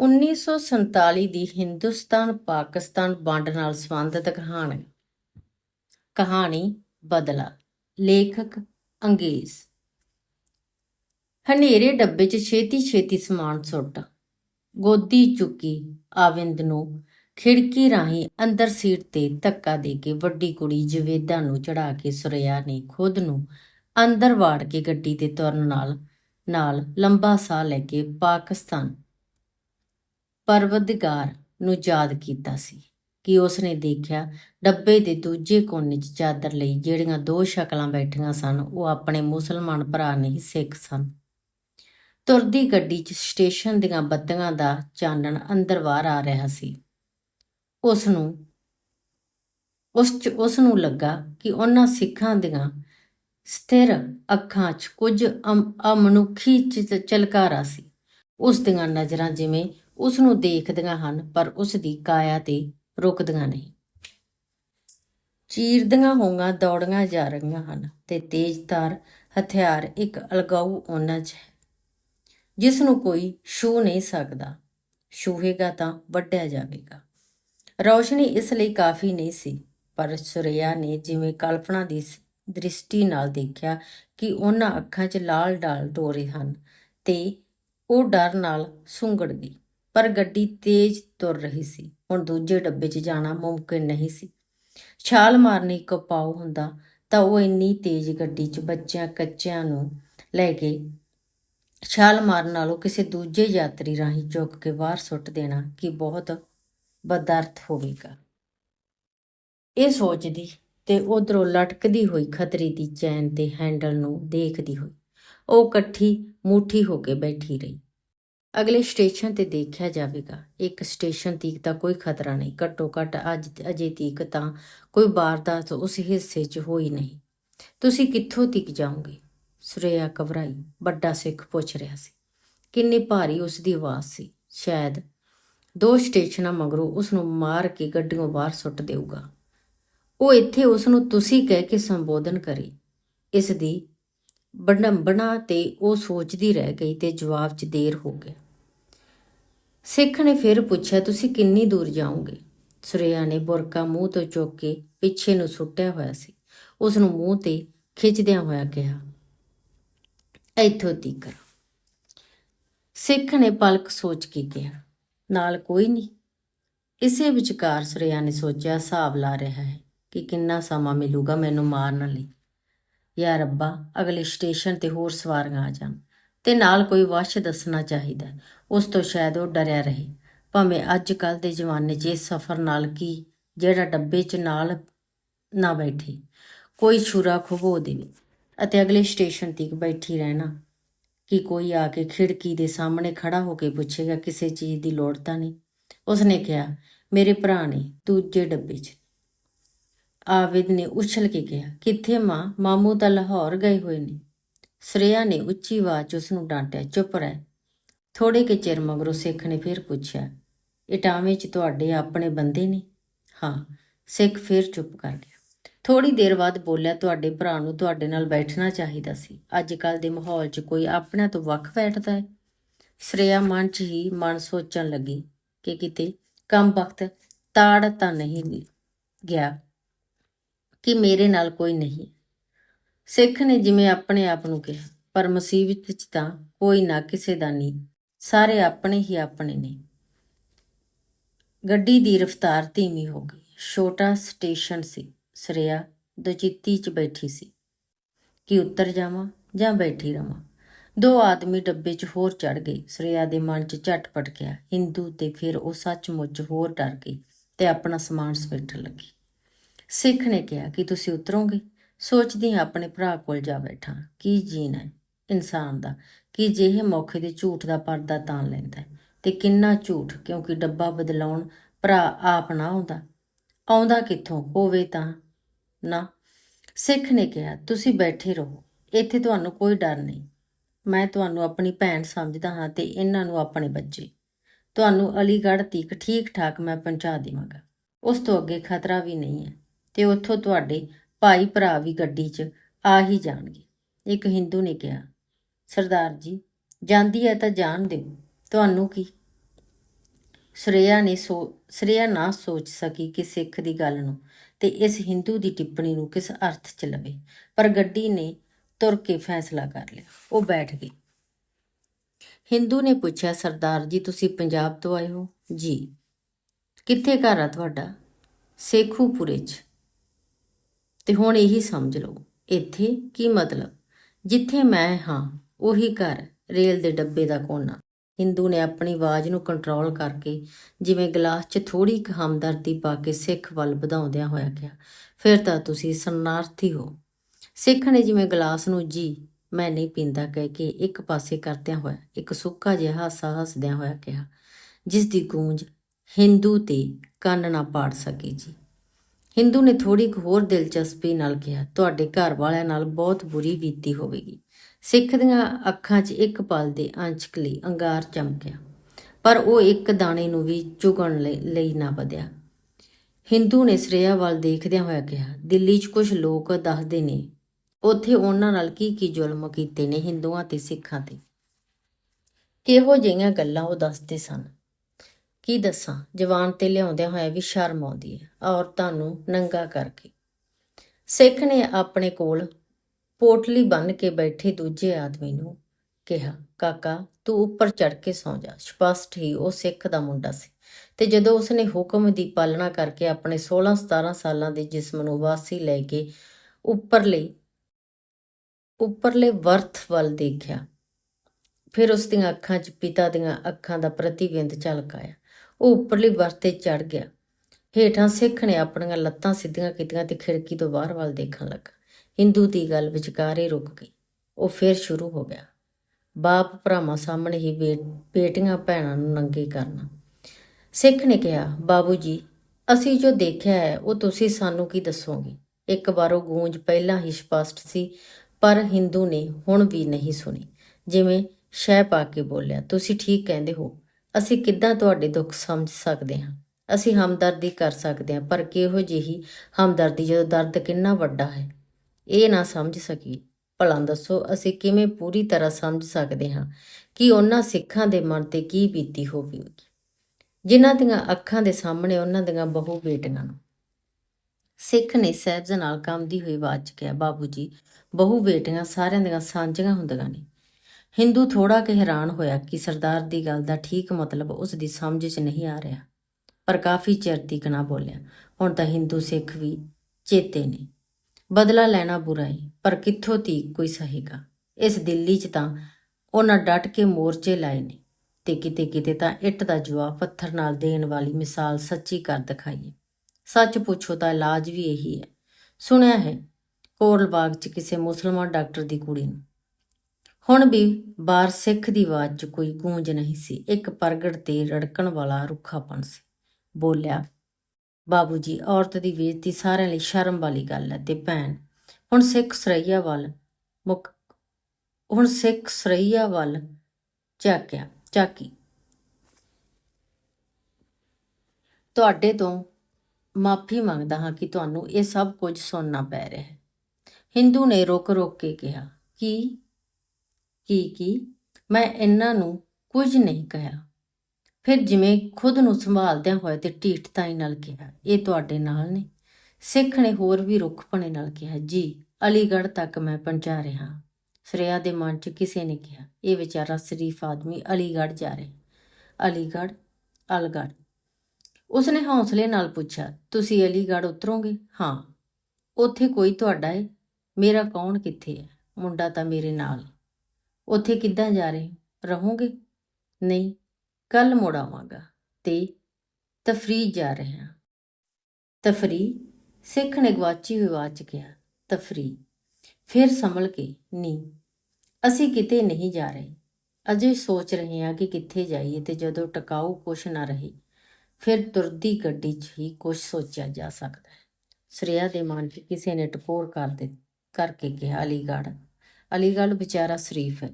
1947 ਦੀ ਹਿੰਦੁਸਤਾਨ-ਪਾਕਿਸਤਾਨ ਵੰਡ ਨਾਲ ਸੰਬੰਧਿਤ ਕਹਾਣੀ ਕਹਾਣੀ ਬਦਲਾ, ਲੇਖਕ ਅੰਗੇਜ਼। ਹਨੇਰੇ ਡੱਬੇ 'ਚ ਛੇਤੀ-ਛੇਤੀ ਸਮਾਨ ਸੁੱਟ, ਗੋਦੀ ਚੁੱਕੀ ਆਵਿੰਦ ਨੂੰ ਖਿੜਕੀ ਰਾਹੀਂ ਅੰਦਰ ਸੀਟ ਤੇ ਧੱਕਾ ਦੇ ਕੇ ਵੱਡੀ ਕੁੜੀ ਜਵੇਦਾ ਨੂੰ ਚੜਾ ਕੇ ਸੁਰਿਆ ਨੇ ਖੁਦ ਨੂੰ ਅੰਦਰ ਵਾੜ ਕੇ ਗੱਡੀ ਤੇ ਤੁਰਨ ਨਾਲ ਨਾਲ ਲੰਬਾ ਸਾਹ ਲੈ ਕੇ ਪਾਕਿਸਤਾਨ ਪਰਵਦਗਾਰ ਨੂੰ ਯਾਦ ਕੀਤਾ ਸੀ ਕਿ ਉਸਨੇ ਦੇਖਿਆ ਡੱਬੇ ਦੇ ਦੂਜੇ ਕੋਨੇ 'ਚ ਚਾਦਰ ਲਈ ਜਿਹੜੀਆਂ ਦੋ ਸ਼ਕਲਾਂ ਬੈਠੀਆਂ ਸਨ, ਉਹ ਆਪਣੇ ਮੁਸਲਮਾਨ ਭਰਾ ਨਹੀਂ, ਸਿੱਖ ਸਨ। ਤੁਰਦੀ ਗੱਡੀ 'ਚ ਸਟੇਸ਼ਨ ਦੀਆਂ ਬੱਤੀਆਂ ਦਾ ਚਾਨਣ ਅੰਦਰ ਬਾਹਰ ਆ ਰਿਹਾ ਸੀ। ਉਸ ਨੂੰ ਉਸ 'ਚ ਉਸ ਨੂੰ ਲੱਗਾ ਕਿ ਉਹਨਾਂ ਸਿੱਖਾਂ ਦੀਆਂ ਸਥਿਰ ਅੱਖਾਂ 'ਚ ਕੁਝ ਅਮ- ਅਮਨੁੱਖੀ ਚ- ਚਲਕਾਰਾ ਸੀ। ਉਸ ਦੀਆਂ ਨਜ਼ਰਾਂ ਜਿਵੇਂ ਉਸ ਨੂੰ ਦੇਖਦੀਆਂ ਹਨ, ਪਰ ਉਸ ਦੀ ਕਾਇਆ ਤੇ ਰੁਕਦੀਆਂ ਨਹੀਂ। ਚੀਰਦੀਆਂ ਹੋਈਆਂ, ਦੌੜੀਆਂ ਜਾ ਰਹੀਆਂ ਹਨ ਤੇ ਤੇਜ਼ਧਾਰ ਹਥਿਆਰ ਇੱਕ ਅਲਗਾਊ ਉਹਨਾਂ 'ਚ ਹੈ ਜਿਸ ਨੂੰ ਕੋਈ ਛੂ ਨਹੀਂ ਸਕਦਾ। ਛੂਹੇਗਾ ਤਾਂ ਵੱਢਿਆ ਜਾਵੇਗਾ। ਰੌਸ਼ਨੀ ਇਸ ਲਈ ਕਾਫੀ ਨਹੀਂ ਸੀ, ਪਰ ਸੁਰਿਆ ਨੇ ਜਿਵੇਂ ਕਲਪਨਾ ਦੀ ਦ੍ਰਿਸ਼ਟੀ ਨਾਲ ਦੇਖਿਆ ਕਿ ਉਹਨਾਂ ਅੱਖਾਂ 'ਚ ਲਾਲ ਡਾਲ ਡੋਰੇ ਹਨ ਤੇ ਉਹ ਡਰ ਨਾਲ ਸੁੰਗੜ ਗਈ। ਪਰ ਗੱਡੀ ਤੇਜ਼ ਤੁਰ ਰਹੀ ਸੀ। ਹੁਣ ਦੂਜੇ ਡੱਬੇ 'ਚ ਜਾਣਾ ਮੁਮਕਿਨ ਨਹੀਂ ਸੀ। ਛਾਲ ਮਾਰਨੀ ਇੱਕ ਉਪਾਅ ਹੁੰਦਾ ਤਾਂ ਉਹ ਇੰਨੀ ਤੇਜ਼ ਗੱਡੀ 'ਚ ਬੱਚਿਆਂ ਕੱਚਿਆਂ ਨੂੰ ਲੈ ਕੇ ਛਾਲ ਮਾਰਨ ਨਾਲੋਂ ਕਿਸੇ ਦੂਜੇ ਯਾਤਰੀ ਰਾਹੀਂ ਚੁੱਕ ਕੇ ਬਾਹਰ ਸੁੱਟ ਦੇਣਾ ਕਿ ਬਹੁਤ ਬਦਰਥ ਹੋਵੇਗਾ। ਇਹ ਸੋਚਦੀ ਤੇ ਉਧਰੋਂ ਲਟਕਦੀ ਹੋਈ ਖਤਰੀ ਦੀ ਚੈਨ ਤੇ ਹੈਂਡਲ ਨੂੰ ਦੇਖਦੀ ਹੋਈ ਉਹ ਇਕੱਠੀ ਮੂਠੀ ਹੋ ਕੇ ਬੈਠੀ ਰਹੀ। ਅਗਲੇ ਸਟੇਸ਼ਨ ਤੇ ਦੇਖਿਆ ਜਾਵੇਗਾ। ਇੱਕ ਸਟੇਸ਼ਨ ਤੀਕ ਤਾਂ ਕੋਈ ਖਤਰਾ ਨਹੀਂ। ਘੱਟੋ ਘੱਟ ਅੱਜ ਅਜੇ ਤੀਕ ਤਾਂ ਕੋਈ ਵਾਰਦਾਤ ਉਸ ਹਿੱਸੇ 'ਚ ਹੋਈ ਨਹੀਂ। ਤੁਸੀਂ ਕਿੱਥੋਂ ਤੀਕ ਜਾਓਗੇ? ਸੁਰੇਆ ਘਬਰਾਈ। ਵੱਡਾ ਸਿੱਖ ਪੁੱਛ ਰਿਹਾ ਸੀ। ਕਿੰਨੀ ਭਾਰੀ ਉਸ ਦੀ ਆਵਾਜ਼ ਸੀ। ਸ਼ਾਇਦ ਦੋ ਸਟੇਸ਼ਨਾਂ ਮਗਰੋਂ ਉਸ ਨੂੰ ਮਾਰ ਕੇ ਗੱਡੀਆਂ ਬਾਹਰ ਸੁੱਟ ਦੇਊਗਾ। ਉਹ ਇੱਥੇ ਉਸ ਨੂੰ ਤੁਸੀਂ ਕਹਿ ਕੇ ਸੰਬੋਧਨ ਕਰੇ। ਇਸ ਦੀ ਬੜੰਬਣਾ ਤੇ ਉਹ ਸੋਚਦੀ ਰਹਿ ਗਈ ਤੇ ਜਵਾਬ 'ਚ ਦੇਰ ਹੋ ਗਿਆ। ਸਿੱਖ ਨੇ ਫਿਰ ਪੁੱਛਿਆ, ਤੁਸੀਂ ਕਿੰਨੀ ਦੂਰ ਜਾਓਗੇ? ਸੁਰੇਆ ਨੇ ਬੁਰਕਾ ਮੂੰਹ ਤੋਂ ਚੁੱਕ ਕੇ ਪਿੱਛੇ ਨੂੰ ਸੁੱਟਿਆ ਹੋਇਆ ਸੀ। ਉਸ ਨੂੰ ਮੂੰਹ ਤੇ ਖਿੱਚਦਿਆਂ ਹੋਇਆ ਕਿਹਾ, ਇੱਥੋਂ ਤੀਕਰ ਸਿੱਖ ਨੇ ਪਲਕ ਸੋਚ ਕੇ ਕਿਹਾ, ਨਾਲ ਕੋਈ ਨਹੀਂ। ਇਸੇ ਵਿਚਕਾਰ ਸੁਰੇਆ ਨੇ ਸੋਚਿਆ, ਹਿਸਾਬ ਲਾ ਰਿਹਾ ਹੈ ਕਿ ਕਿੰਨਾ ਸਮਾਂ ਮਿਲੂਗਾ ਮੈਨੂੰ ਮਾਰਨ ਲਈ। ਯਾ ਰੱਬਾ ਅਗਲੇ ਸਟੇਸ਼ਨ ਤੇ ਹੋਰ ਸਵਾਰੀਆਂ ਆ ਜਾਣ। ਤੇ ਨਾਲ ਕੋਈ ਵਸ਼ ਦੱਸਣਾ ਚਾਹੀਦਾ। ਉਸ ਤੋਂ ਸ਼ਾਇਦ ਉਹ ਡਰਿਆ ਰਹੇ। ਭਾਵੇਂ ਅੱਜ ਕੱਲ ਦੇ ਜ਼ਮਾਨੇ 'ਚ ਇਸ ਸਫ਼ਰ ਨਾਲ ਕੀ, ਜਿਹੜਾ ਡੱਬੇ 'ਚ ਨਾਲ ਨਾ ਬੈਠੇ। ਕੋਈ ਛੁਰਾ ਖੁਬੋ ਦੇਵੇ ਅਤੇ ਅਗਲੇ ਸਟੇਸ਼ਨ ਤੱਕ ਬੈਠੀ ਰਹਿਣਾ। ਕਿ ਕੋਈ ਆ ਕੇ ਖਿੜਕੀ ਦੇ ਸਾਹਮਣੇ ਖੜਾ ਹੋ ਕੇ ਪੁੱਛੇਗਾ ਕਿਸੇ ਚੀਜ਼ ਦੀ ਲੋੜ ਤਾਂ ਨਹੀਂ। ਉਸਨੇ ਕਿਹਾ, ਮੇਰੇ ਭਰਾ ਨੇ ਦੂਜੇ ਡੱਬੇ 'ਚ। ਆਵਿਦ ਨੇ ਉਛਲ ਕੇ ਕਿਹਾ, ਕਿੱਥੇ ਮਾਂ? ਮਾਮੂ ਤਾਂ ਲਾਹੌਰ ਗਏ ਹੋਏ ਨੇ। ਸ੍ਰੇਆ ਨੇ ਉੱਚੀ ਆਵਾਜ਼ 'ਚ ਉਸ ਨੂੰ ਡਾਂਟਿਆ, ਚੁੱਪ ਰਹਿ। ਥੋੜੇ ਕੇ ਚਿਰ ਮਗਰੋਂ ਸਿੱਖ ਨੇ ਫਿਰ ਪੁੱਛਿਆ ਇਟਾਵੇਂ 'ਚ ਤੁਹਾਡੇ ਆਪਣੇ ਬੰਦੇ ਨੇ? ਹਾਂ। ਸਿੱਖ ਫਿਰ ਚੁੱਪ ਕਰ ਗਿਆ। ਥੋੜੀ ਦੇਰ ਬਾਅਦ ਬੋਲਿਆ, ਤੁਹਾਡੇ ਭਰਾ ਨੂੰ ਤੁਹਾਡੇ ਨਾਲ ਬੈਠਣਾ ਚਾਹੀਦਾ ਸੀ। ਅੱਜ ਕੱਲ ਦੇ ਮਾਹੌਲ 'ਚ ਕੋਈ ਆਪਣਿਆਂ ਤੋਂ ਵੱਖ ਬੈਠਦਾ ਹੈ? ਸ੍ਰੇਆ ਮਨ 'ਚ ਹੀ ਮਨ ਸੋਚਣ ਲੱਗੀ ਕਿ ਕਿਤੇ ਕੰਮ ਵਕਤ ਤਾੜ ਤਾਂ ਨਹੀਂ ਗਿਆ ਕਿ ਮੇਰੇ ਨਾਲ ਕੋਈ ਨਹੀਂ। ਸਿੱਖ ਨੇ ਜਿਵੇਂ ਆਪਣੇ ਆਪ ਨੂੰ ਕਿਹਾ, ਪਰ ਮੁਸੀਬਤ 'ਚ ਤਾਂ ਕੋਈ ਨਾ ਕਿਸੇ ਦਾ ਨਹੀਂ, ਸਾਰੇ ਆਪਣੇ ਹੀ ਆਪਣੇ ਨੇ। ਗੱਡੀ ਦੀ ਰਫ਼ਤਾਰ ਧੀਮੀ ਹੋ ਗਈ। ਛੋਟਾ ਸਟੇਸ਼ਨ ਸੀ। ਸਰਿਆ ਦੁਚਿੱਤੀ 'ਚ ਬੈਠੀ ਸੀ। ਕਿ ਉੱਤਰ ਜਾਵਾਂ ਜਾਂ ਬੈਠੀ ਰਵਾਂ? ਦੋ ਆਦਮੀ ਡੱਬੇ 'ਚ ਹੋਰ ਚੜ ਗਏ। ਸਰਿਆ ਦੇ ਮਨ 'ਚ ਝਟਪਟ ਗਿਆ ਹਿੰਦੂ ਤੇ ਫਿਰ ਉਹ ਸੱਚਮੁੱਚ ਹੋਰ ਡਰ ਗਈ ਤੇ ਆਪਣਾ ਸਮਾਨ ਸਮੇਟਣ ਲੱਗੀ। ਸਿੱਖ ਨੇ ਕਿਹਾ, ਕਿ ਤੁਸੀਂ ਉਤਰੋਗੇ? ਸੋਚਦੀ ਹਾਂ ਆਪਣੇ ਭਰਾ ਕੋਲ ਜਾ ਬੈਠਾ ਕੀ ਜੀਨ ਹੈ ਇਨਸਾਨ ਦਾ। ਕਿ ਜਿਹੇ ਮੌਕੇ ਦੇ ਝੂਠ ਦਾ ਪਰਦਾ ਤਾਂ ਲੈਂਦਾ ਤੇ ਕਿੰਨਾ ਝੂਠ? ਕਿਉਂਕਿ ਡੱਬਾ ਬਦਲਾਉਣ ਭਰਾ ਆਪ ਨਾ ਆਉਂਦਾ। ਆਉਂਦਾ ਕਿੱਥੋਂ? ਹੋਵੇ ਤਾਂ ਨਾ। ਸਿੱਖ ਨੇ ਕਿਹਾ, ਤੁਸੀਂ ਬੈਠੇ ਰਹੋ। ਇੱਥੇ ਤੁਹਾਨੂੰ ਕੋਈ ਡਰ ਨਹੀਂ। ਮੈਂ ਤੁਹਾਨੂੰ ਆਪਣੀ ਭੈਣ ਸਮਝਦਾ ਹਾਂ ਤੇ ਇਹਨਾਂ ਨੂੰ ਆਪਣੇ ਬੱਚੇ। ਤੁਹਾਨੂੰ ਅਲੀਗੜ੍ਹ ਤੀਕ ਠੀਕ ਠਾਕ ਮੈਂ ਪਹੁੰਚਾ ਦੇਵਾਂਗਾ। ਉਸ ਤੋਂ ਅੱਗੇ ਖਤਰਾ ਵੀ ਨਹੀਂ ਹੈ। ਤੇ ਉੱਥੋਂ ਤੁਹਾਡੇ ਭਾਈ ਭਰਾ ਵੀ ਗੱਡੀ 'ਚ ਆ ਹੀ ਜਾਣਗੇ। ਇੱਕ ਹਿੰਦੂ ਨੇ ਕਿਹਾ, ਸਰਦਾਰ ਜੀ, ਜਾਂਦੀ ਹੈ ਤਾਂ ਜਾਣ ਦਿਓ। ਤੁਹਾਨੂੰ ਕੀ? ਸ਼੍ਰੇਆ ਨੇ ਸੋ, ਸ਼੍ਰੇਆ ਨਾ ਸੋਚ ਸਕੀ ਕਿ ਸਿੱਖ ਦੀ ਗੱਲ ਨੂੰ ਤੇ ਇਸ ਹਿੰਦੂ ਦੀ ਟਿੱਪਣੀ ਨੂੰ ਕਿਸ ਅਰਥ 'ਚ ਲਵੇ, ਪਰ ਗੱਡੀ ਨੇ ਤੁਰ ਕੇ ਫੈਸਲਾ ਕਰ ਲਿਆ। ਉਹ ਬੈਠ ਗਈ। ਹਿੰਦੂ ਨੇ ਪੁੱਛਿਆ, ਸਰਦਾਰ ਜੀ, ਤੁਸੀਂ ਪੰਜਾਬ ਤੋਂ ਆਏ ਹੋ? ਜੀ। ਕਿੱਥੇ ਘਰ ਆ ਤੁਹਾਡਾ? ਸੇਖੂਪੁਰੇ 'ਚ। ਤੇ ਹੁਣ ਇਹੀ ਸਮਝ ਲਓ, ਇੱਥੇ ਕੀ ਮਤਲਬ? ਜਿੱਥੇ ਮੈਂ ਹਾਂ, ਉਹੀ ਘਰ, ਰੇਲ ਦੇ ਡੱਬੇ ਦਾ ਕੋਨਾ। ਹਿੰਦੂ ਨੇ ਆਪਣੀ ਆਵਾਜ਼ ਨੂੰ ਕੰਟਰੋਲ ਕਰਕੇ ਜਿਵੇਂ ਗਲਾਸ 'ਚ ਥੋੜੀ ਕੁ ਹਮਦਰਦੀ ਪਾ ਕੇ ਸਿੱਖ ਵੱਲ ਵਧਾਉਂਦਿਆਂ ਹੋਇਆ ਕਿਹਾ, ਫਿਰ ਤਾਂ ਤੁਸੀਂ ਸੰਨਾਰਥੀ ਹੋ। ਸਿੱਖ ਨੇ ਜਿਵੇਂ ਗਲਾਸ ਨੂੰ ਜੀ, ਮੈਂ ਨਹੀਂ ਪੀਂਦਾ, ਕਹਿ ਕੇ ਇੱਕ ਪਾਸੇ ਕਰਦਿਆਂ ਹੋਇਆ, ਇੱਕ ਸੁੱਕਾ ਜਿਹਾ ਹਾਸਾ ਹੱਸਦਿਆਂ ਹੋਇਆ ਕਿਹਾ, ਜਿਸ ਦੀ ਗੂੰਜ ਹਿੰਦੂ ਤੇ ਕੰਨ ਨਾ ਪਾੜ ਸਕੇ ਜੀ। ਹਿੰਦੂ ਨੇ ਥੋੜੀ ਕੁ ਹੋਰ ਦਿਲਚਸਪੀ ਨਾਲ ਕਿਹਾ, ਤੁਹਾਡੇ ਘਰ ਵਾਲਿਆਂ ਨਾਲ ਬਹੁਤ ਬੁਰੀ ਬੀਤੀ ਹੋਵੇਗੀ। ਸਿੱਖ ਦੀਆਂ ਅੱਖਾਂ 'ਚ ਇੱਕ ਪਲ ਦੇ ਅੰਸ਼ਕ ਲਈ ਅੰਗਾਰ ਚਮਕਿਆ, ਪਰ ਉਹ ਇੱਕ ਦਾਣੇ ਨੂੰ ਵੀ ਚੁਗਣ ਲਈ ਲਈ ਨਾ ਵਧਿਆ। ਹਿੰਦੂ ਨੇ ਸ੍ਰੇਆ ਵੱਲ ਦੇਖਦਿਆਂ ਹੋਇਆ ਕਿਹਾ, ਦਿੱਲੀ 'ਚ ਕੁਝ ਲੋਕ ਦੱਸਦੇ ਨੇ, ਉੱਥੇ ਉਹਨਾਂ ਨਾਲ ਕੀ ਕੀ ਜ਼ੁਲਮ ਕੀਤੇ ਨੇ ਹਿੰਦੂਆਂ ਤੇ ਸਿੱਖਾਂ ਤੇ? ਕਿਹੋ ਜਿਹੀਆਂ ਗੱਲਾਂ ਉਹ ਦੱਸਦੇ ਸਨ। ਕੀ ਦੱਸਾਂ? ਜਵਾਨ ਤੇ ਲਿਆਉਂਦਿਆਂ ਹੋਇਆ ਵੀ ਸ਼ਰਮ ਆਉਂਦੀ ਹੈ। ਔਰਤਾਂ ਨੂੰ ਨੰਗਾ ਕਰਕੇ। ਸਿੱਖ ਨੇ ਆਪਣੇ ਕੋਲ ਪੋਟਲੀ ਬੰਨ ਕੇ ਬੈਠੇ ਦੂਜੇ ਆਦਮੀ ਨੂੰ ਕਿਹਾ, ਕਾਕਾ, ਤੂੰ ਉੱਪਰ ਚੜ ਕੇ ਸੌਂ ਜਾ। ਸਪਸ਼ਟ ਹੀ ਉਹ ਸਿੱਖ ਦਾ ਮੁੰਡਾ ਸੀ। ਤੇ ਜਦੋਂ ਉਸਨੇ ਹੁਕਮ ਦੀ ਪਾਲਣਾ ਕਰਕੇ ਆਪਣੇ 16-17 ਸਾਲਾਂ ਦੇ ਜਿਸਮ ਨੂੰ ਵਾਸੀ ਲੈ ਕੇ ਉੱਪਰਲੇ ਉੱਪਰਲੇ ਵਰਥ ਵੱਲ ਦੇਖਿਆ ਫਿਰ ਉਸ ਦੀਆਂ ਅੱਖਾਂ 'ਚ ਪਿਤਾ ਦੀਆਂ ਅੱਖਾਂ ਦਾ ਪ੍ਰਤੀਬਿੰਬ ਝਲਕ ਆਇਆ। ਉਹ ਉੱਪਰਲੀ ਵਰਤ ਤੇ ਚੜ ਗਿਆ। ਹੇਠਾਂ ਸਿੱਖ ਨੇ ਆਪਣੀਆਂ ਲੱਤਾਂ ਸਿੱਧੀਆਂ ਕੀਤੀਆਂ ਤੇ ਖਿੜਕੀ ਤੋਂ ਬਾਹਰ ਵੱਲ ਦੇਖਣ ਲੱਗਾ। ਹਿੰਦੂ ਦੀ ਗੱਲ ਵਿਚਕਾਰੇ ਰੁਕ ਗਈ। ਉਹ ਫਿਰ ਸ਼ੁਰੂ ਹੋ ਗਿਆ। ਬਾਪ ਭਰਾਵਾਂ ਸਾਹਮਣੇ ਹੀ ਬੇ- ਬੇਟੀਆਂ ਭੈਣਾਂ ਨੂੰ ਨੰਗੇ ਕਰਨਾ। ਸਿੱਖ ਨੇ ਕਿਹਾ, ਬਾਬੂ ਜੀ, ਅਸੀਂ ਜੋ ਦੇਖਿਆ ਹੈ, ਉਹ ਤੁਸੀਂ ਸਾਨੂੰ ਕੀ ਦੱਸੋਗੇ? ਇੱਕ ਵਾਰ ਉਹ ਗੂੰਜ ਪਹਿਲਾਂ ਹੀ ਸਪਸ਼ਟ ਸੀ, ਪਰ ਹਿੰਦੂ ਨੇ ਹੁਣ ਵੀ ਨਹੀਂ ਸੁਣੀ। ਜਿਵੇਂ ਸ਼ਹਿ ਪਾ ਕੇ ਬੋਲਿਆ, ਤੁਸੀਂ ਠੀਕ ਕਹਿੰਦੇ ਹੋ, ਅਸੀਂ ਕਿੱਦਾਂ ਤੁਹਾਡੇ ਦੁੱਖ ਸਮਝ ਸਕਦੇ ਹਾਂ? ਅਸੀਂ ਹਮਦਰਦੀ ਕਰ ਸਕਦੇ ਹਾਂ, ਪਰ ਕਿਹੋ ਜਿਹੀ ਹਮਦਰਦੀ ਜਦੋਂ ਦਰਦ ਕਿੰਨਾ ਵੱਡਾ ਹੈ? ਇਹ ਨਾ ਸਮਝ ਸਕੀ ਭਲਾ ਦੱਸੋ, ਅਸੀਂ ਕਿਵੇਂ ਪੂਰੀ ਤਰ੍ਹਾਂ ਸਮਝ ਸਕਦੇ ਹਾਂ ਕਿ ਉਹਨਾਂ ਸਿੱਖਾਂ ਦੇ ਮਨ ਤੇ ਕੀ ਬੀਤੀ ਹੋਵੇਗੀ? ਜਿਨ੍ਹਾਂ ਦੀਆਂ ਅੱਖਾਂ ਦੇ ਸਾਹਮਣੇ ਉਹਨਾਂ ਦੀਆਂ ਬਹੁ ਬੇਟੀਆਂ ਨੂੰ। ਸਿੱਖ ਨੇ ਸਹਿਜ ਨਾਲ ਕੰਮਦੀ ਹੋਈ ਆਵਾਜ਼ 'ਚ ਕਿਹਾ, ਬਾਬੂ ਜੀ, ਬਹੁ ਬੇਟੀਆਂ ਸਾਰਿਆਂ ਦੀਆਂ ਸਾਂਝੀਆਂ ਹੁੰਦੀਆਂ ਨੇ। ਹਿੰਦੂ ਥੋੜਾ ਕਿ ਹੈਰਾਨ ਹੋਇਆ ਕਿ ਸਰਦਾਰ ਦੀ ਗੱਲ ਦਾ ਠੀਕ ਮਤਲਬ ਉਸ ਦੀ ਸਮਝ 'ਚ ਨਹੀਂ ਆ ਰਿਹਾ। ਪਰ ਕਾਫੀ ਚਿਰ ਤੀਕ ਨਾ ਬੋਲਿਆ, ਹੁਣ ਤਾਂ ਹਿੰਦੂ ਸਿੱਖ ਵੀ ਚੇਤੇ ਨੇ। ਬਦਲਾ ਲੈਣਾ ਬੁਰਾ ਹੈ ਪਰ ਕਿੱਥੋਂ ਤੀਕ ਕੋਈ ਸਹੇਗਾ? ਇਸ ਦਿੱਲੀ 'ਚ ਤਾਂ ਉਹਨਾਂ ਡਟ ਕੇ ਮੋਰਚੇ ਲਾਏ ਨੇ ਤੇ ਕਿਤੇ ਕਿਤੇ ਤਾਂ ਇੱਟ ਦਾ ਜਵਾਬ ਪੱਥਰ ਨਾਲ ਦੇਣ ਵਾਲੀ ਮਿਸਾਲ ਸੱਚੀ ਕਰ ਦਿਖਾਈਏ। ਸੱਚ ਪੁੱਛੋ ਤਾਂ ਇਲਾਜ ਵੀ ਇਹੀ ਹੈ। ਸੁਣਿਆ ਹੈ, ਕੋਰਲਬਾਗ 'ਚ ਕਿਸੇ ਮੁਸਲਮਾਨ ਡਾਕਟਰ ਦੀ ਕੁੜੀ ਨੂੰ। ਹੁਣ ਵੀ ਬਾਰ ਸਿੱਖ ਦੀ ਆਵਾਜ਼ 'ਚ ਕੋਈ ਗੂੰਜ ਨਹੀਂ ਸੀ। ਇੱਕ ਪ੍ਰਗਟ ਤੇ ਰੜਕਣ ਵਾਲਾ ਰੁੱਖਾਪਣ ਸੀ। ਬੋਲਿਆ, ਬਾਬੂ ਜੀ, ਔਰਤ ਦੀ ਬੇਇੱਜ਼ਤੀ ਸਾਰਿਆਂ ਲਈ ਸ਼ਰਮ ਵਾਲੀ ਗੱਲ ਹੈ ਤੇ ਭੈਣ, ਹੁਣ ਸਿੱਖ ਸਰਈਆ ਵੱਲ ਮੁੱਕ, ਹੁਣ ਸਿੱਖ ਸਰਈਆ ਵੱਲ ਝਾਕਿਆ, ਝਾਕੀ। ਤੁਹਾਡੇ ਤੋਂ ਮਾਫੀ ਮੰਗਦਾ ਹਾਂ ਕਿ ਤੁਹਾਨੂੰ ਇਹ ਸਭ ਕੁਝ ਸੁਣਨਾ ਪੈ ਰਿਹਾ ਹੈ। ਹਿੰਦੂ ਨੇ ਰੁਕ ਰੁਕ ਕੇ ਕਿਹਾ, ਕਿ ਕੀ ਕੀ ਮੈਂ ਇਹਨਾਂ ਨੂੰ ਕੁਝ ਨਹੀਂ ਕਿਹਾ। ਫਿਰ ਜਿਵੇਂ ਖੁਦ ਨੂੰ ਸੰਭਾਲਦਿਆਂ ਹੋਇਆ ਤੇ ਢੀਠਤਾਈ ਨਾਲ ਕਿਹਾ, ਇਹ ਤੁਹਾਡੇ ਨਾਲ ਨੇ। ਸਿੱਖ ਨੇ ਹੋਰ ਵੀ ਰੁੱਖਪਣੇ ਨਾਲ ਕਿਹਾ, ਜੀ, ਅਲੀਗੜ੍ਹ ਤੱਕ ਮੈਂ ਪਹੁੰਚਾ ਰਿਹਾ। ਹਾਂ ਸ੍ਰੇਆ ਦੇ ਮਨ 'ਚ ਕਿਸੇ ਨੇ ਕਿਹਾ, ਇਹ ਵਿਚਾਰਾ ਸ਼ਰੀਫ ਆਦਮੀ ਅਲੀਗੜ੍ਹ ਜਾ ਰਿਹਾ। ਅਲੀਗੜ੍ਹ, ਅਲਗੜ੍ਹ। ਉਸਨੇ ਹੌਸਲੇ ਨਾਲ ਪੁੱਛਿਆ, ਤੁਸੀਂ ਅਲੀਗੜ੍ਹ ਉਤਰੋਗੇ? ਹਾਂ। ਉੱਥੇ ਕੋਈ ਤੁਹਾਡਾ ਹੈ ਮੇਰਾ ਕੌਣ ਕਿੱਥੇ ਹੈ? ਮੁੰਡਾ ਤਾਂ ਮੇਰੇ ਨਾਲ। ਉੱਥੇ ਕਿੱਦਾਂ ਜਾ ਰਹੇ? ਹੋ? ਰਹੋਗੇ? ਨਹੀਂ। ਕੱਲ ਮੁੜ ਆਵਾਂਗਾ। ਤੇ ਤਫਰੀ ਜਾ ਰਹੇ ਹਾਂ। ਤਫਰੀਹ? ਸਿੱਖ ਨੇ ਗਵਾਚੀ ਹੋਈ ਆਵਾਜ਼ 'ਚ ਕਿਹਾ ਤਫਰੀ ਫਿਰ ਸੰਭਲ ਕੇ, ਨਹੀਂ। ਅਸੀਂ ਕਿਤੇ ਨਹੀਂ ਜਾ ਰਹੇ। ਅਜੇ ਸੋਚ ਰਹੇ ਹਾਂ ਕਿ ਕਿੱਥੇ ਜਾਈਏ ਤੇ ਜਦੋਂ ਟਿਕਾਊ ਕੁਛ ਨਾ ਰਹੇ, ਫਿਰ ਤੁਰਦੀ ਗੱਡੀ 'ਚ ਹੀ ਕੁਛ ਸੋਚਿਆ ਜਾ ਸਕਦਾ ਹੈ। ਸ੍ਰੇਆ ਦੇ ਮਨ 'ਚ ਕਿਸੇ ਨੇ ਟਕੋਰ ਕਰ ਦੇ, ਕਰਕੇ ਕਿਹਾ, ਅਲੀਗੜ੍ਹ। ਅਲੀਗੜ੍ਹ ਵਿਚਾਰਾ ਸ਼ਰੀਫ ਹੈ।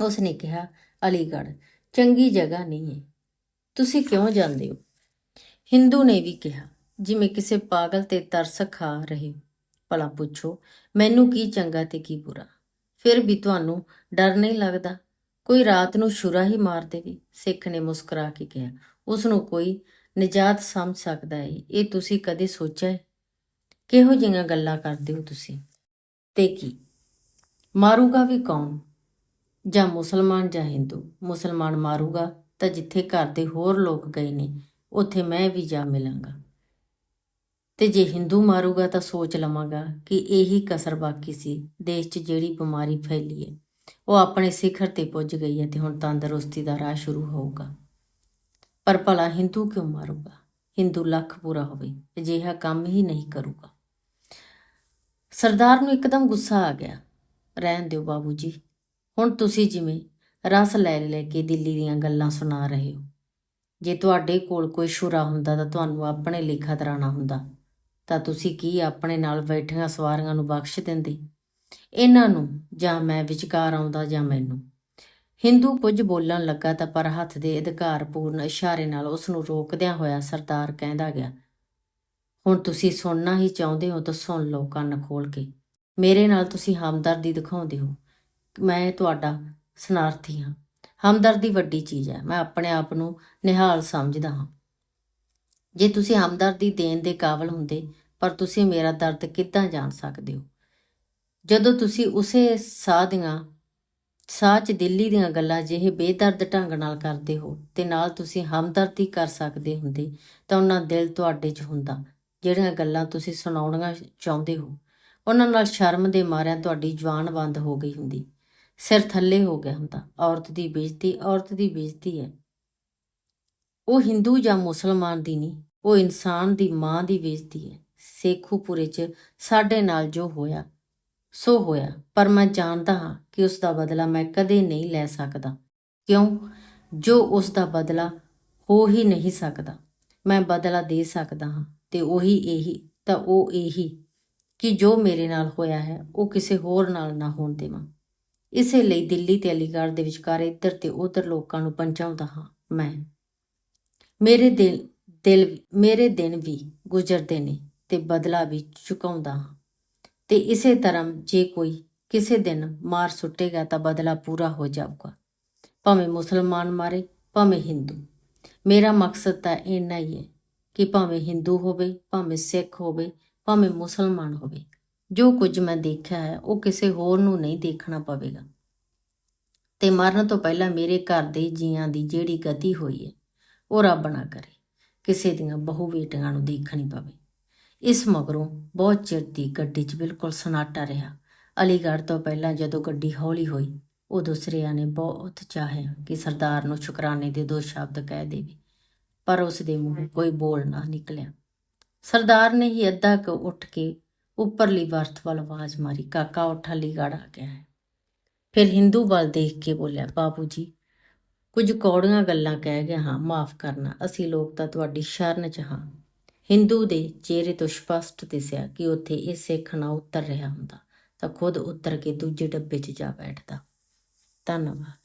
ਉਸਨੇ ਕਿਹਾ, ਅਲੀਗੜ੍ਹ, ਚੰਗੀ ਜਗ੍ਹਾ ਨਹੀਂ ਹੈ। ਤੁਸੀਂ ਕਿਉਂ ਜਾਂਦੇ ਹੋ? ਹਿੰਦੂ ਨੇ ਵੀ ਕਿਹਾ, ਜਿਵੇਂ ਕਿਸੇ ਪਾਗਲ ਤੇ ਤਰਸ ਖਾ ਰਹੇ ਹੋ। ਭਲਾ ਪੁੱਛੋ, ਮੈਨੂੰ ਕੀ ਚੰਗਾ ਤੇ ਕੀ ਬੁਰਾ? ਫਿਰ ਵੀ ਤੁਹਾਨੂੰ ਡਰ ਨਹੀਂ ਲੱਗਦਾ? ਕੋਈ ਰਾਤ ਨੂੰ ਸ਼ੁਰਾ ਹੀ ਮਾਰ ਦੇਵੇ? ਸਿੱਖ ਨੇ ਮੁਸਕਰਾ ਕੇ ਕਿਹਾ ਉਸ ਨੂੰ ਕੋਈ ਨਿਜਾਤ ਸਮਝ ਸਕਦਾ ਹੈ ਇਹ ਤੁਸੀਂ ਕਦੇ ਸੋਚਿਆ ਕਿਹੋ ਜਿਹੀਆਂ ਗੱਲਾਂ ਕਰਦੇ ਹੋ ਤੁਸੀਂ? ਤੇ ਕੀ? ਮਾਰੂਗਾ ਵੀ ਕੌਣ? ਜਾਂ ਮੁਸਲਮਾਨ ਜਾਂ ਹਿੰਦੂ? ਮੁਸਲਮਾਨ ਮਾਰੂਗਾ ਤਾਂ ਜਿੱਥੇ ਘਰ ਦੇ ਹੋਰ ਲੋਕ ਗਏ ਨੇ, ਉੱਥੇ ਮੈਂ ਵੀ ਜਾ ਮਿਲਾਂਗਾ। ਤੇ ਜੇ ਹਿੰਦੂ ਮਾਰੂਗਾ ਤਾਂ ਸੋਚ ਲਵਾਂਗਾ ਕਿ ਇਹੀ ਕਸਰ ਬਾਕੀ ਸੀ, ਦੇਸ਼ 'ਚ ਜਿਹੜੀ ਬਿਮਾਰੀ ਫੈਲੀ ਹੈ, ਉਹ ਆਪਣੇ ਸਿਖਰ ਤੇ ਪੁੱਜ ਗਈ ਹੈ ਤੇ ਹੁਣ ਤੰਦਰੁਸਤੀ ਦਾ ਰਾਹ ਸ਼ੁਰੂ ਹੋਊਗਾ। ਪਰ ਭਲਾ ਹਿੰਦੂ ਕਿਉਂ ਮਾਰੂਗਾ? ਹਿੰਦੂ ਲੱਖ ਪੂਰਾ ਹੋਵੇ, ਅਜਿਹਾ ਕੰਮ ਹੀ ਨਹੀਂ ਕਰੂਗਾ। ਸਰਦਾਰ ਨੂੰ ਇੱਕਦਮ ਗੁੱਸਾ ਆ ਗਿਆ। ਰਹਿਣ ਦਿਓ ਬਾਬੂ ਜੀ ਹੁਣ ਤੁਸੀਂ ਜਿਵੇਂ ਰਸ ਲੈ ਲੈ ਕੇ ਦਿੱਲੀ ਦੀਆਂ ਗੱਲਾਂ ਸੁਣਾ ਰਹੇ ਹੋ। ਜੇ ਤੁਹਾਡੇ ਕੋਲ ਕੋਈ ਸ਼ੁਰਾ ਹੁੰਦਾ ਤਾਂ ਤੁਹਾਨੂੰ ਆਪਣੇ ਲਈ ਖਤਰਾਣਾ ਹੁੰਦਾ। ਤਾਂ ਤੁਸੀਂ ਕੀ ਆਪਣੇ ਨਾਲ ਬੈਠੀਆਂ ਸਵਾਰੀਆਂ ਨੂੰ ਬਖਸ਼ ਦਿੰਦੇ? ਇਹਨਾਂ ਨੂੰ ਜਾਂ ਮੈਂ ਵਿਚਕਾਰ ਆਉਂਦਾ ਜਾਂ ਮੈਨੂੰ। ਹਿੰਦੂ ਕੁਝ ਬੋਲਣ ਲੱਗਾ ਤਾਂ ਪਰ ਹੱਥ ਦੇ ਅਧਿਕਾਰਪੂਰਨ ਇਸ਼ਾਰੇ ਨਾਲ ਉਸ ਨੂੰ ਰੋਕਦਿਆਂ ਹੋਇਆ ਸਰਦਾਰ ਕਹਿੰਦਾ ਗਿਆ, ਹੁਣ ਤੁਸੀਂ ਸੁਣਨਾ ਹੀ ਚਾਹੁੰਦੇ ਹੋ ਤਾਂ ਸੁਣ ਲਓ ਕੰਨ ਖੋਲ ਕੇ। ਮੇਰੇ ਨਾਲ ਤੁਸੀਂ ਹਮਦਰਦੀ ਦਿਖਾਉਂਦੇ ਹੋ। ਮੈਂ ਤੁਹਾਡਾ ਸਨਾਰਥੀ ਹਾਂ। ਹਮਦਰਦੀ ਵੱਡੀ ਚੀਜ਼ ਹੈ। ਮੈਂ ਆਪਣੇ ਆਪ ਨੂੰ ਨਿਹਾਲ ਸਮਝਦਾ ਹਾਂ। ਜੇ ਤੁਸੀਂ ਹਮਦਰਦੀ ਦੇਣ ਦੇ ਕਾਬਲ ਹੁੰਦੇ, ਪਰ ਤੁਸੀਂ ਮੇਰਾ ਦਰਦ ਕਿੱਦਾਂ ਜਾਣ ਸਕਦੇ ਹੋ? ਜਦੋਂ ਤੁਸੀਂ ਉਸੇ ਸਾਹ ਦੀਆਂ, ਸਾਹ 'ਚ ਦਿੱਲੀ ਦੀਆਂ ਗੱਲਾਂ ਜਿਹੇ ਬੇਦਰਦ ਢੰਗ ਨਾਲ ਕਰਦੇ ਹੋ ਤੇ ਨਾਲ ਤੁਸੀਂ ਹਮਦਰਦੀ ਕਰ ਸਕਦੇ ਹੁੰਦੇ, ਤਾਂ ਉਹਨਾਂ ਦਿਲ ਤੁਹਾਡੇ 'ਚ ਹੁੰਦਾ, ਜਿਹੜੀਆਂ ਗੱਲਾਂ ਤੁਸੀਂ ਸੁਣਾਉਣੀਆਂ ਚਾਹੁੰਦੇ ਹੋ। ਉਹਨਾਂ ਨਾਲ ਸ਼ਰਮ ਦੇ ਮਾਰਿਆਂ ਤੁਹਾਡੀ ਜਵਾਨ ਬੰਦ ਹੋ ਗਈ ਹੁੰਦੀ। ਸਿਰ ਥੱਲੇ ਹੋ ਗਿਆ ਹੁੰਦਾ। ਔਰਤ ਦੀ ਬੇਇੱਜ਼ਤੀ, ਔਰਤ ਦੀ ਬੇਇੱਜ਼ਤੀ ਹੈ। ਉਹ ਹਿੰਦੂ ਜਾਂ ਮੁਸਲਮਾਨ ਦੀ ਨਹੀਂ, ਉਹ ਇਨਸਾਨ ਦੀ ਮਾਂ ਦੀ ਬੇਇੱਜ਼ਤੀ ਹੈ। ਸੇਖੂਪੁਰੇ 'ਚ ਸਾਡੇ ਨਾਲ ਜੋ ਹੋਇਆ, ਸੋ ਹੋਇਆ। ਪਰ ਮੈਂ ਜਾਣਦਾ ਹਾਂ ਕਿ ਉਸ ਦਾ ਬਦਲਾ ਮੈਂ ਕਦੇ ਨਹੀਂ ਲੈ ਸਕਦਾ। ਕਿਉਂ? ਜੋ ਉਸ ਦਾ ਬਦਲਾ ਹੋ ਹੀ ਨਹੀਂ ਸਕਦਾ। ਮੈਂ ਬਦਲਾ ਦੇ ਸਕਦਾ ਹਾਂ। ਤੇ ਉਹੀ ਇਹੀ, ਤਾਂ ਉਹ ਇਹੀ ਕਿ ਜੋ ਮੇਰੇ ਨਾਲ ਹੋਇਆ ਹੈ, ਉਹ ਕਿਸੇ ਹੋਰ ਨਾਲ ਨਾ ਹੋਣ ਦੇਵਾਂ। ਇਸੇ ਲਈ ਦਿੱਲੀ ਤੇ ਅਲੀਗੜ੍ਹ ਦੇ ਵਿਚਕਾਰ ਇੱਧਰ ਤੇ ਉੱਧਰ ਲੋਕਾਂ ਨੂੰ ਪਹੁੰਚਾਉਂਦਾ ਹਾਂ ਮੈਂ। ਮੇਰੇ ਦਿਲ ਦਿਲ, ਮੇਰੇ ਦਿਨ ਵੀ ਗੁਜ਼ਰਦੇ ਨੇ ਤੇ ਬਦਲਾ ਵੀ ਚੁਕਾਉਂਦਾ ਹਾਂ। ਤੇ ਇਸੇ ਤਰ੍ਹਾਂ ਜੇ ਕੋਈ ਕਿਸੇ ਦਿਨ ਮਾਰ ਸੁੱਟੇਗਾ ਤਾਂ ਬਦਲਾ ਪੂਰਾ ਹੋ ਜਾਊਗਾ। ਭਾਵੇਂ ਮੁਸਲਮਾਨ ਮਾਰੇ, ਭਾਵੇਂ ਹਿੰਦੂ। ਮੇਰਾ ਮਕਸਦ ਤਾਂ ਇੰਨਾ ਹੀ ਹੈ ਕਿ ਭਾਵੇਂ ਹਿੰਦੂ ਹੋਵੇ, ਭਾਵੇਂ ਸਿੱਖ ਹੋਵੇ ਭਾਵੇਂ ਮੁਸਲਮਾਨ ਹੋਵੇ, ਜੋ ਕੁਝ ਮੈਂ ਦੇਖਿਆ ਹੈ, ਉਹ ਕਿਸੇ ਹੋਰ ਨੂੰ ਨਹੀਂ ਦੇਖਣਾ ਪਵੇਗਾ। ਤੇ ਮਰਨ ਤੋਂ ਪਹਿਲਾਂ ਮੇਰੇ ਘਰ ਦੇ ਜੀਆਂ ਦੀ ਜਿਹੜੀ ਗਤੀ ਹੋਈ ਹੈ, ਉਹ ਰੱਬ ਨਾ ਕਰੇ, ਕਿਸੇ ਦੀਆਂ ਬਹੁ ਬੇਟੀਆਂ ਨੂੰ ਦੇਖਣੀ ਪਵੇ। ਇਸ ਮਗਰੋਂ ਬਹੁਤ ਚਿਰ ਦੀ ਗੱਡੀ 'ਚ ਬਿਲਕੁਲ ਸਨਾਟਾ ਰਿਹਾ। ਅਲੀਗੜ੍ਹ ਤੋਂ ਪਹਿਲਾਂ ਜਦੋਂ ਗੱਡੀ ਹੌਲੀ ਹੋਈ ਉਦੋਂ ਸ੍ਰੇਆ ਨੇ ਬਹੁਤ ਚਾਹਿਆ ਕਿ ਸਰਦਾਰ ਨੂੰ ਸ਼ੁਕਰਾਨੇ ਦੇ ਦੋ ਸ਼ਬਦ ਕਹਿ ਦੇਵੇ, ਪਰ ਉਸ ਦੇ ਮੂੰਹੋਂ ਕੋਈ ਬੋਲ ਨਾ ਨਿਕਲਿਆ। ਸਰਦਾਰ ਨੇ ਹੀ ਅੱਧਾ ਕੁ ਉੱਠ ਕੇ ਉੱਪਰਲੀ ਬਰਥ ਵੱਲ ਆਵਾਜ਼ ਮਾਰੀ, ਕਾਕਾ, ਉੱਠ ਅਲੀਗੜ੍ਹ ਆ ਗਿਆ ਹੈ। ਫਿਰ ਹਿੰਦੂ ਵੱਲ ਦੇਖ ਕੇ ਬੋਲਿਆ ਬਾਬੂ ਜੀ, ਕੁਝ ਕੌੜੀਆਂ ਗੱਲਾਂ ਕਹਿ ਗਿਆ ਹਾਂ, ਮਾਫ ਕਰਨਾ, ਅਸੀਂ ਲੋਕ ਤਾਂ ਤੁਹਾਡੀ ਸ਼ਰਨ 'ਚ ਹਾਂ। ਹਿੰਦੂ ਦੇ ਚਿਹਰੇ ਤੋਂ ਸਪਸ਼ਟ ਦਿਸਿਆ ਕਿ ਉੱਥੇ ਇਹ ਸਿੱਖ ਨਾ ਉਤਰ ਰਿਹਾ ਹੁੰਦਾ, ਤਾਂ ਖੁਦ ਉਤਰ ਕੇ ਦੂਜੇ ਡੱਬੇ 'ਚ ਜਾ ਬੈਠਦਾ। ਧੰਨਵਾਦ।